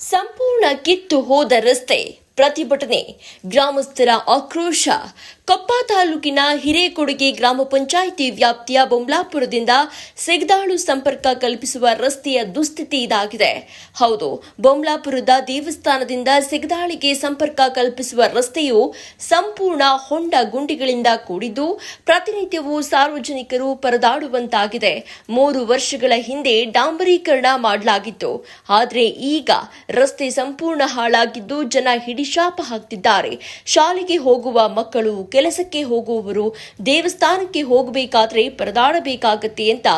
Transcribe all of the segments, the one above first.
ಸಂಪೂರ್ಣ ಕಿತ್ತು ಹೋದ ರಸ್ತೆ ಪ್ರತಿಭಟನೆ ಗ್ರಾಮಸ್ಥರ ಆಕ್ರೋಶ ಕೊಪ್ಪ ತಾಲೂಕಿನ ಹಿರೇಕೊಡುಗೆ ಗ್ರಾಮ ಪಂಚಾಯಿತಿ ವ್ಯಾಪ್ತಿಯ ಬೊಮ್ಲಾಪುರದಿಂದ ಸಿಗದಾಳು ಸಂಪರ್ಕ ಕಲ್ಪಿಸುವ ರಸ್ತೆಯ ದುಸ್ಥಿತಿ ಇದಾಗಿದೆ. ಹೌದು, ಬೊಮ್ಲಾಪುರದ ದೇವಸ್ಥಾನದಿಂದ ಸಿಗದಾಳಿಗೆ ಸಂಪರ್ಕ ಕಲ್ಪಿಸುವ ರಸ್ತೆಯು ಸಂಪೂರ್ಣ ಹೊಂಡ ಗುಂಡಿಗಳಿಂದ ಕೂಡಿದ್ದು ಪ್ರತಿನಿತ್ಯವೂ ಸಾರ್ವಜನಿಕರು ಪರದಾಡುವಂತಾಗಿದೆ. ಮೂರು ವರ್ಷಗಳ ಹಿಂದೆ ಡಾಂಬರೀಕರಣ ಮಾಡಲಾಗಿತ್ತು. ಆದರೆ ಈಗ ರಸ್ತೆ ಸಂಪೂರ್ಣ ಹಾಳಾಗಿದ್ದು ಜನ ಹಿಡಿಶಾಪ ಹಾಕ್ತಿದ್ದಾರೆ. ಶಾಲೆಗೆ ಹೋಗುವ ಮಕ್ಕಳು ಕೆಲಸಕ್ಕೆ ಹೋಗುವವರು ದೇವಸ್ಥಾನಕ್ಕೆ ಹೋಗಬೇಕಾದ್ರೆ ಪರದಾಡಬೇಕಾಗತ್ತೆ ಅಂತ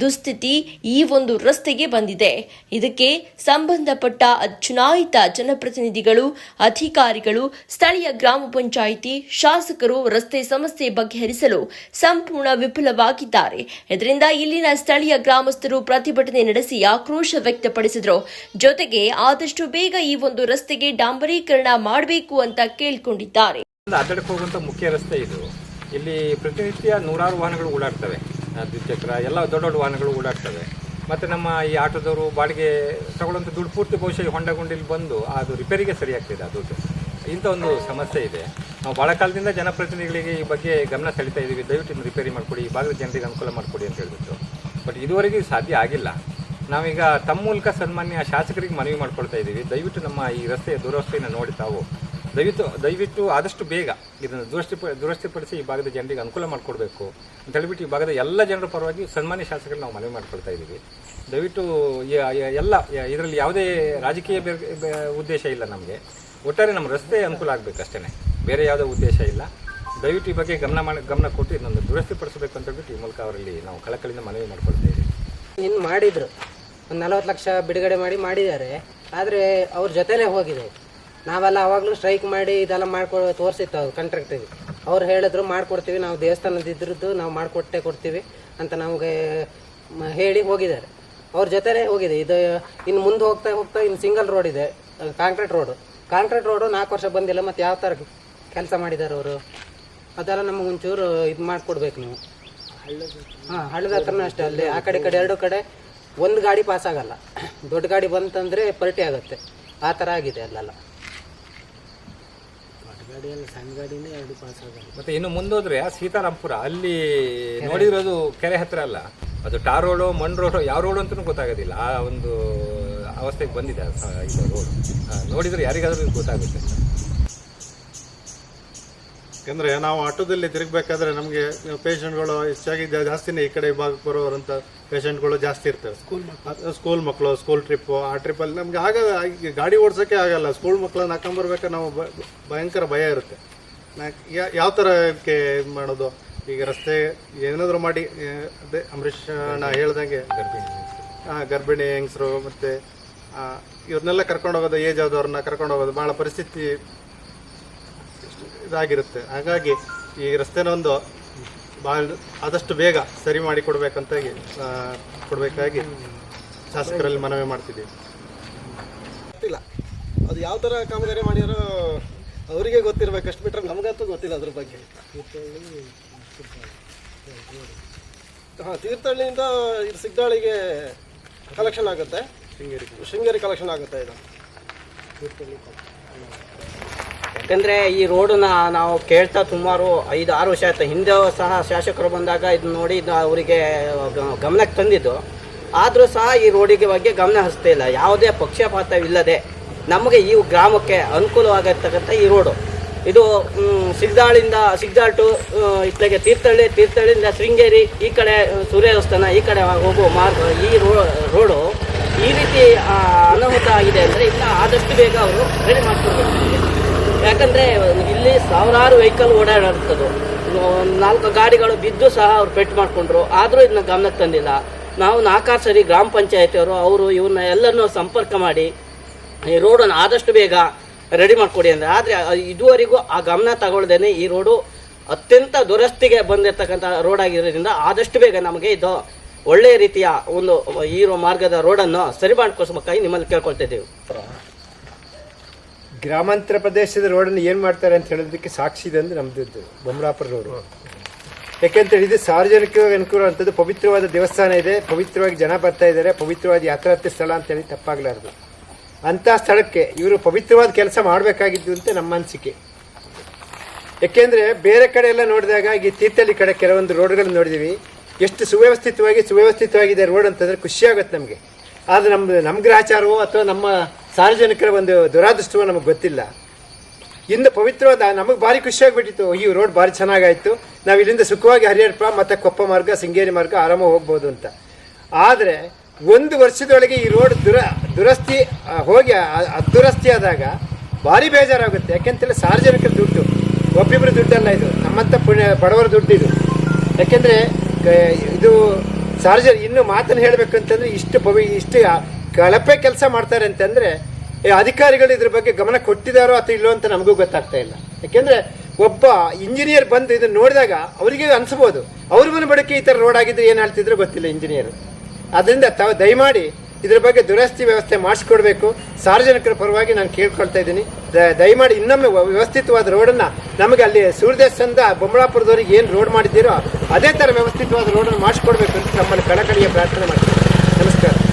ದುಸ್ಥಿತಿ ಈ ಒಂದು ರಸ್ತೆಗೆ ಬಂದಿದೆ. ಇದಕ್ಕೆ ಸಂಬಂಧಪಟ್ಟ ಚುನಾಯಿತ ಜನಪ್ರತಿನಿಧಿಗಳು, ಅಧಿಕಾರಿಗಳು, ಸ್ಥಳೀಯ ಗ್ರಾಮ ಪಂಚಾಯಿತಿ ಶಾಸಕರು ರಸ್ತೆ ಸಮಸ್ಯೆ ಬಗೆಹರಿಸಲು ಸಂಪೂರ್ಣ ವಿಫಲವಾಗಿದ್ದಾರೆ. ಇದರಿಂದ ಇಲ್ಲಿನ ಸ್ಥಳೀಯ ಗ್ರಾಮಸ್ಥರು ಪ್ರತಿಭಟನೆ ನಡೆಸಿ ಆಕ್ರೋಶ ವ್ಯಕ್ತಪಡಿಸಿದರು. ಜೊತೆಗೆ ಆದಷ್ಟು ಬೇಗ ಈ ಒಂದು ರಸ್ತೆಗೆ ಡಾಂಬರೀಕರಣ ಮಾಡಬೇಕು ಅಂತ ಕೇಳಿಕೊಂಡಿದ್ದಾರೆ. ಅಡ್ಡಕ್ಕೆ ಹೋಗುವಂಥ ಮುಖ್ಯ ರಸ್ತೆ ಇದು. ಇಲ್ಲಿ ಪ್ರತಿನಿತ್ಯ ನೂರಾರು ವಾಹನಗಳು ಓಡಾಡ್ತವೆ. ದ್ವಿಚಕ್ರ, ಎಲ್ಲ ದೊಡ್ಡ ದೊಡ್ಡ ವಾಹನಗಳು ಓಡಾಡ್ತವೆ. ಮತ್ತು ನಮ್ಮ ಈ ಆಟೋದವರು ಬಾಡಿಗೆ ತಗೊಳ್ಳೋಂಥ ದುಡ್ಡು ಪೂರ್ತಿ ಬಹುಶಃ ಈ ಹೊಂಡ ಗುಂಡಿಲಿ ಬಂದು ಅದು ರಿಪೇರಿಗೆ ಸರಿಯಾಗ್ತಿದೆ ಆ ದುಡ್ಡು. ಇಂಥ ಒಂದು ಸಮಸ್ಯೆ ಇದೆ. ನಾವು ಭಾಳ ಕಾಲದಿಂದ ಜನಪ್ರತಿನಿಧಿಗಳಿಗೆ ಈ ಬಗ್ಗೆ ಗಮನ ಸೆಳೀತಾ ಇದ್ದೀವಿ ದಯವಿಟ್ಟು ರಿಪೇರಿ ಮಾಡಿಕೊಡಿ, ಈ ಭಾಗದ ಜನರಿಗೆ ಅನುಕೂಲ ಮಾಡಿಕೊಡಿ ಅಂತ ಹೇಳಿಬಿಟ್ಟು. ಬಟ್ ಇದುವರೆಗೂ ಇದು ಸಾಧ್ಯ ಆಗಿಲ್ಲ. ನಾವೀಗ ತಮ್ಮ ಮೂಲಕ ಸನ್ಮಾನ್ಯ ಶಾಸಕರಿಗೆ ಮನವಿ ಮಾಡ್ಕೊಳ್ತಾ ಇದ್ದೀವಿ ದಯವಿಟ್ಟು ನಮ್ಮ ಈ ರಸ್ತೆಯ ದುರವಸ್ಥೆಯನ್ನು ನೋಡಿ ತಾವು. ದಯವಿಟ್ಟು ದಯವಿಟ್ಟು ಆದಷ್ಟು ಬೇಗ ಇದನ್ನು ದುರಸ್ತಿ ದುರಸ್ತಿಪಡಿಸಿ ಈ ಭಾಗದ ಜನರಿಗೆ ಅನುಕೂಲ ಮಾಡಿಕೊಡ್ಬೇಕು ಅಂತ ಹೇಳ್ಬಿಟ್ಟು ಈ ಭಾಗದ ಎಲ್ಲ ಜನರ ಪರವಾಗಿ ಸನ್ಮಾನ್ಯ ಶಾಸಕರು ನಾವು ಮನವಿ ಮಾಡ್ಕೊಳ್ತಾ ಇದ್ದೀವಿ. ದಯವಿಟ್ಟು ಎಲ್ಲ, ಇದರಲ್ಲಿ ಯಾವುದೇ ರಾಜಕೀಯ ಉದ್ದೇಶ ಇಲ್ಲ ನಮಗೆ. ಒಟ್ಟಾರೆ ನಮ್ಮ ರಸ್ತೆ ಅನುಕೂಲ ಆಗಬೇಕು ಅಷ್ಟೇ ಬೇರೆ ಯಾವುದೇ ಉದ್ದೇಶ ಇಲ್ಲ. ದಯವಿಟ್ಟು ಈ ಬಗ್ಗೆ ಗಮನ ಮಾಡಿ, ಗಮನ ಕೊಟ್ಟು ಇದನ್ನು ದುರಸ್ತಿಪಡಿಸಬೇಕು ಅಂತ ಹೇಳ್ಬಿಟ್ಟು ಈ ಮೂಲಕ ಅವರಲ್ಲಿ ನಾವು ಕಳಕಳಿಯಿಂದ ಮನವಿ ಮಾಡ್ಕೊಳ್ತಾ ಇದ್ದೀವಿ. ಇನ್ನು ಮಾಡಿದರು. ಒಂದು ನಲವತ್ತು ಲಕ್ಷ ಬಿಡುಗಡೆ ಮಾಡಿ ಮಾಡಿದ್ದಾರೆ. ಆದರೆ ಅವ್ರ ಜೊತೆಲೇ ಹೋಗಿದೆ. ನಾವೆಲ್ಲ ಅವಾಗಲೂ ಸ್ಟ್ರೈಕ್ ಮಾಡಿ ಇದೆಲ್ಲ ಮಾಡ್ಕೊ, ತೋರಿಸಿತ್ತು ಅವ್ರು ಕಾಂಟ್ರಾಕ್ಟಿಗೆ ಅವ್ರು ಹೇಳಿದ್ರು ಮಾಡಿಕೊಡ್ತೀವಿ, ನಾವು ದೇವಸ್ಥಾನದ ಇದ್ರದ್ದು ನಾವು ಮಾಡಿಕೊಟ್ಟೆ ಕೊಡ್ತೀವಿ ಅಂತ ನಮಗೆ ಹೇಳಿ ಹೋಗಿದ್ದಾರೆ. ಅವ್ರ ಜೊತೆನೇ ಹೋಗಿದೆ. ಇದು ಇನ್ನು ಮುಂದೆ ಹೋಗ್ತಾ ಹೋಗ್ತಾ ಇನ್ನು ಸಿಂಗಲ್ ರೋಡ್ ಇದೆ ಕಾಂಕ್ರೀಟ್ ರೋಡು ಕಾಂಕ್ರೀಟ್ ರೋಡು ನಾಲ್ಕು ವರ್ಷ ಬಂದಿಲ್ಲ, ಮತ್ತು ಯಾವ ಥರ ಕೆಲಸ ಮಾಡಿದ್ದಾರೆ ಅವರು? ಅದೆಲ್ಲ ನಮಗೆ ಒಂಚೂರು ಇದು ಮಾಡಿಕೊಡ್ಬೇಕು ನೀವು. ಹಾಂ ಹಳ್ಳದ ಹತ್ರನೂ ಅಷ್ಟೇ, ಅಲ್ಲಿ ಆ ಕಡೆ ಕಡೆ ಎರಡು ಕಡೆ ಒಂದು ಗಾಡಿ ಪಾಸ್ ಆಗಲ್ಲ. ದೊಡ್ಡ ಗಾಡಿ ಬಂತಂದರೆ ಪಲ್ಟಿ ಆಗುತ್ತೆ. ಆ ಥರ ಆಗಿದೆ ಅಲ್ಲೆಲ್ಲ. ಸಣ್ಣ ಗಾಡಿನೇ ಪಾಸ್ ಆಗೋದು. ಮತ್ತೆ ಇನ್ನು ಮುಂದೋದ್ರೆ ಸೀತಾರಾಂಪುರ, ಅಲ್ಲಿ ನೋಡಿರೋದು ಕೆರೆ ಹತ್ರ ಅಲ್ಲ, ಅದು ಟಾರ್ ರೋಡು, ಮಣ್ ರೋಡು, ಯಾವ ರೋಡು ಅಂತಲೂ ಗೊತ್ತಾಗೋದಿಲ್ಲ. ಆ ಒಂದು ಅವಸ್ಥೆಗೆ ಬಂದಿದೆ ಆ ಇದು ರೋಡ್. ನೋಡಿದ್ರೆ ಯಾರಿಗಾದ್ರೂ ಗೊತ್ತಾಗುತ್ತೆ. ಯಾಕಂದ್ರೆ ನಾವು ಆಟೋದಲ್ಲಿ ತಿರುಗಬೇಕಾದ್ರೆ ನಮಗೆ ಪೇಷಂಟ್ಗಳು ಹೆಚ್ಚಾಗಿ ಜಾಸ್ತಿನೇ ಈ ಕಡೆ ಭಾಗಕ್ಕೆ ಬರೋರಂಥ ಪೇಷಂಟ್ಗಳು ಜಾಸ್ತಿ ಇರ್ತಾರೆ. ಸ್ಕೂಲ್ ಮಕ್ಕಳು ಸ್ಕೂಲ್ ಟ್ರಿಪ್ಪು ಆ ಟ್ರಿಪ್ಪಲ್ಲಿ ನಮ್ಗೆ ಆಗ ಈ ಗಾಡಿ ಓಡಿಸೋಕೆ ಆಗಲ್ಲ. ಸ್ಕೂಲ್ ಮಕ್ಕಳನ್ನ ಹಾಕೊಂಬರ್ಬೇಕಾದ್ರೆ ನಾವು ಭಯಂಕರ ಭಯ ಇರುತ್ತೆ. ಯಾವ ಥರ ಇದಕ್ಕೆ ಇದು ಮಾಡೋದು? ಈಗ ರಸ್ತೆ ಏನಾದರೂ ಮಾಡಿ ಅದೇ ಅಂಬರೀಷ್ ಅಣ್ಣ ಹೇಳ್ದಂಗೆ. ಆ, ಗರ್ಭಿಣಿ ಹೆಂಗಸರು ಮತ್ತು ಇವ್ರನ್ನೆಲ್ಲ ಕರ್ಕೊಂಡು ಹೋಗೋದು ಏಜ್ ಆದವ್ರನ್ನ ಕರ್ಕೊಂಡು ಹೋಗೋದು ಭಾಳ ಪರಿಸ್ಥಿತಿ ಇದಾಗಿರುತ್ತೆ. ಹಾಗಾಗಿ ಈ ರಸ್ತೆನ ಒಂದು ಭಾಳ ಆದಷ್ಟು ಬೇಗ ಸರಿ ಮಾಡಿ ಕೊಡಬೇಕಂತ ಕೊಡಬೇಕಾಗಿ ಶಾಸಕರಲ್ಲಿ ಮನವಿ ಮಾಡ್ತಿದ್ದೀವಿ. ಗೊತ್ತಿಲ್ಲ. ಅದು ಯಾವ ಥರ ಕಾಮಗಾರಿ ಮಾಡಿರೋ ಅವರಿಗೆ ಗೊತ್ತಿರ್ಬೇಕು. ಅಷ್ಟು ಬಿಟ್ಟರೆ ನಮಗಂತೂ ಗೊತ್ತಿಲ್ಲ ಅದ್ರ ಬಗ್ಗೆ. ಹಾಂ ತೀರ್ಥಹಳ್ಳಿಯಿಂದ ಇದು ಸಿಗ್ದಾಳಿಗೆ ಕಲೆಕ್ಷನ್ ಆಗುತ್ತೆ. ಶೃಂಗೇರಿ. ಶೃಂಗೇರಿ ಕಲೆಕ್ಷನ್ ಆಗುತ್ತೆ ಇದು. ಯಾಕಂದರೆ ಈ ರೋಡನ್ನ ನಾವು ಕೇಳ್ತಾ ಸುಮಾರು ಐದು, ಆರು ವರ್ಷ ಆಯ್ತು. ಹಿಂದೆ ಸಹ ಶಾಸಕರು ಬಂದಾಗ ಇದು ನೋಡಿ ಅವರಿಗೆ ಗಮನಕ್ಕೆ ತಂದಿದ್ದು. ಆದರೂ ಸಹ ಈ ರೋಡಿಗೆ ಬಗ್ಗೆ ಗಮನ ಹರಿಸ್ತಾ ಇಲ್ಲ. ಯಾವುದೇ ಪಕ್ಷಪಾತವಿಲ್ಲದೆ ನಮಗೆ ಈ ಗ್ರಾಮಕ್ಕೆ ಅನುಕೂಲವಾಗಿರ್ತಕ್ಕಂಥ ಈ ರೋಡು. ಇದು ಸಿಗ್ದಾಳಿಂದ, ಸಿಗ್ದಾಳ್ ಟು ಇತ್ಲಾಗೆ ತೀರ್ಥಹಳ್ಳಿ, ತೀರ್ಥಹಳ್ಳಿಯಿಂದ ಶೃಂಗೇರಿ, ಈ ಕಡೆ ಸೂರ್ಯ ಈ ಕಡೆ ಹೋಗುವ ಮಾರ್ಗ, ಈ ರೋಡು ಈ ರೀತಿ ಅನಾಹುತ ಆಗಿದೆ ಅಂದರೆ ಇನ್ನು ಆದಷ್ಟು ಬೇಗ ಅವರು ರೆಡಿ ಮಾಡ್ಕೊಡ್ಬೇಕು. ನಮಗೆ. ಯಾಕಂದ್ರೆ ಇಲ್ಲಿ ಸಾವಿರಾರು ವೆಹಿಕಲ್ ಓಡಾಡುತ್ತದೆ ನಾಲ್ಕು ಗಾಡಿಗಳು ಬಿದ್ದು ಸಹ ಅವ್ರು ಪೆಟ್ಟು ಮಾಡಿಕೊಂಡ್ರು. ಆದರೂ ಇದನ್ನ ಗಮನಕ್ಕೆ ತಂದಿಲ್ಲ. ನಾವು ನಾಲ್ಕಾರು ಸರಿ ಗ್ರಾಮ ಪಂಚಾಯತಿಯವರು, ಅವರು ಇವ್ರನ್ನ ಎಲ್ಲರನ್ನು ಸಂಪರ್ಕ ಮಾಡಿ, ಈ ರೋಡನ್ನು ಆದಷ್ಟು ಬೇಗ ರೆಡಿ ಮಾಡಿಕೊಡಿ ಅಂದರೆ. ಆದರೆ ಇದುವರೆಗೂ ಆ ಗಮನ ತಗೊಳ್ದೇನೆ ಈ ರೋಡು ಅತ್ಯಂತ ದುರಸ್ತಿಗೆ ಬಂದಿರತಕ್ಕಂಥ ರೋಡ್ ಆಗಿರೋದ್ರಿಂದ ಆದಷ್ಟು ಬೇಗ ನಮಗೆ ಇದು ಒಳ್ಳೆಯ ರೀತಿಯ ಒಂದು, ಈ ಮಾರ್ಗದ ರೋಡನ್ನು ಸರಿ ಮಾಡ್ಕೋಸ್ಬೇಕಾಗಿ ನಿಮ್ಮಲ್ಲಿ ಕೇಳ್ಕೊಳ್ತಿದ್ದೀವಿ ಗ್ರಾಮಾಂತರ ಪ್ರದೇಶದ ರೋಡನ್ನು ಏನು ಮಾಡ್ತಾರೆ ಅಂತ ಹೇಳೋದಕ್ಕೆ ಸಾಕ್ಷಿ ಇದೆ ಅಂದ್ರೆ ನಮ್ದು ಬೊಮ್ರಾಪುರ ರೋಡು. ಯಾಕೆಂತ ಇದು ಸಾರ್ವಜನಿಕವಾಗಿ ಅನುಕೂಲ ಅಂತದ್ದು ಪವಿತ್ರವಾದ ದೇವಸ್ಥಾನ ಇದೆ, ಪವಿತ್ರವಾಗಿ ಜನ ಬರ್ತಾ ಇದ್ದಾರೆ, ಪವಿತ್ರವಾದ ಯಾತ್ರಾರ್ಥಿ ಸ್ಥಳ ಅಂತ ಹೇಳಿ ತಪ್ಪಾಗಲಾರ್ದು. ಅಂಥ ಸ್ಥಳಕ್ಕೆ ಇವರು ಪವಿತ್ರವಾದ ಕೆಲಸ ಮಾಡಬೇಕಾಗಿದ್ದು ಅಂತ ನಮ್ಮ ಅನಿಸಿಕೆ. ಯಾಕೆಂದ್ರೆ ಬೇರೆ ಕಡೆ ಎಲ್ಲ ನೋಡಿದಾಗ ಈ ತೀರ್ಥಹಳ್ಳಿ ಕಡೆ ಕೆಲವೊಂದು ರೋಡ್ಗಳನ್ನು ನೋಡಿದ್ದೀವಿ ಎಷ್ಟು ಸುವ್ಯವಸ್ಥಿತವಾಗಿ ಸುವ್ಯವಸ್ಥಿತವಾಗಿದೆ ರೋಡ್ ಅಂತಂದರೆ ಖುಷಿಯಾಗುತ್ತೆ ನಮಗೆ. ಆದರೆ ನಮ್ಮ ನಮ್ಮ ಗ್ರಹಚಾರವೋ ಅಥವಾ ನಮ್ಮ ಸಾರ್ವಜನಿಕರ ಒಂದು ದುರಾದೃಷ್ಟವ ನಮಗೆ ಗೊತ್ತಿಲ್ಲ. ಇಂದು ಪವಿತ್ರವಾದ, ನಮಗೆ ಭಾರಿ ಖುಷಿಯಾಗಿಬಿಟ್ಟಿತ್ತು. ಈ ರೋಡ್ ಭಾರಿ ಚೆನ್ನಾಗಾಯಿತು. ನಾವು ಇಲ್ಲಿಂದ ಸುಖವಾಗಿ ಹರಿಹರಪ್ಪ ಮತ್ತು ಕೊಪ್ಪ ಮಾರ್ಗ ಸಿಂಗೇರಿ ಮಾರ್ಗ ಆರಾಮಾಗಿ ಹೋಗ್ಬೋದು ಅಂತ. ಆದರೆ, ಒಂದು ವರ್ಷದೊಳಗೆ ಈ ರೋಡ್ ದುರ, ದುರಸ್ತಿ ಹೋಗಿ ಅದುರಸ್ತಿ ಆದಾಗ ಭಾರಿ ಬೇಜಾರಾಗುತ್ತೆ. ಯಾಕೆಂತೇಳಿ ಸಾರ್ವಜನಿಕರ ದುಡ್ಡು ಒಬ್ಬಿಬ್ಬರು ದುಡ್ಡಲ್ಲ ಇದು. ನಮ್ಮಂಥ ಪುಣ್ಯ, ಬಡವರ ದುಡ್ಡು ಇದು. ಯಾಕೆಂದರೆ ಇದು ಸಾರ್ವಜನಿಕ ಇನ್ನು ಮಾತನ್ನು ಹೇಳಬೇಕಂತಂದರೆ ಇಷ್ಟು ಪವಿ, ಇಷ್ಟು ಕಳಪೆ ಕೆಲಸ ಮಾಡ್ತಾರೆ ಅಂತಂದರೆ ಅಧಿಕಾರಿಗಳು ಇದ್ರ ಬಗ್ಗೆ ಗಮನ ಕೊಟ್ಟಿದ್ದಾರೋ ಅಥವಾ ಇಲ್ಲೋ ಅಂತ ನಮಗೂ ಗೊತ್ತಾಗ್ತಾ ಇಲ್ಲ. ಯಾಕೆಂದ್ರೆ, ಒಬ್ಬ ಇಂಜಿನಿಯರ್ ಬಂದು ಇದನ್ನ ನೋಡಿದಾಗ ಅವರಿಗೆ ಅನಿಸ್ಬೋದು. ಅವ್ರ ಮನೆ ಈ ಥರ ರೋಡ್ ಆಗಿದ್ರೆ ಏನು ಹೇಳ್ತಿದ್ರು ಗೊತ್ತಿಲ್ಲ ಇಂಜಿನಿಯರ್. ಅದರಿಂದ ತಾವು ದಯಮಾಡಿ ಇದ್ರ ಬಗ್ಗೆ ದುರಸ್ತಿ ವ್ಯವಸ್ಥೆ ಮಾಡಿಸ್ಕೊಡ್ಬೇಕು. ಸಾರ್ವಜನಿಕರ ಪರವಾಗಿ ನಾನು ಕೇಳ್ಕೊಳ್ತಾ ಇದ್ದೀನಿ. ದಯಮಾಡಿ ಇನ್ನೊಮ್ಮೆ ವ್ಯವಸ್ಥಿತವಾದ ರೋಡನ್ನು ನಮಗೆ ಅಲ್ಲಿ ಸೂರ್ಯದೇಶದಿಂದ ಬೊಮ್ಮಳಾಪುರದವರಿಗೆ ಏನು ರೋಡ್ ಮಾಡಿದ್ದೀರೋ ಅದೇ ಥರ ವ್ಯವಸ್ಥಿತವಾದ ರೋಡನ್ನು ಮಾಡಿಸ್ಕೊಡ್ಬೇಕು ಅಂತ ನಮ್ಮಲ್ಲಿ ಕಳಕಳಿಯ ಪ್ರಾರ್ಥನೆ ಮಾಡ್ತೀನಿ. ನಮಸ್ಕಾರ.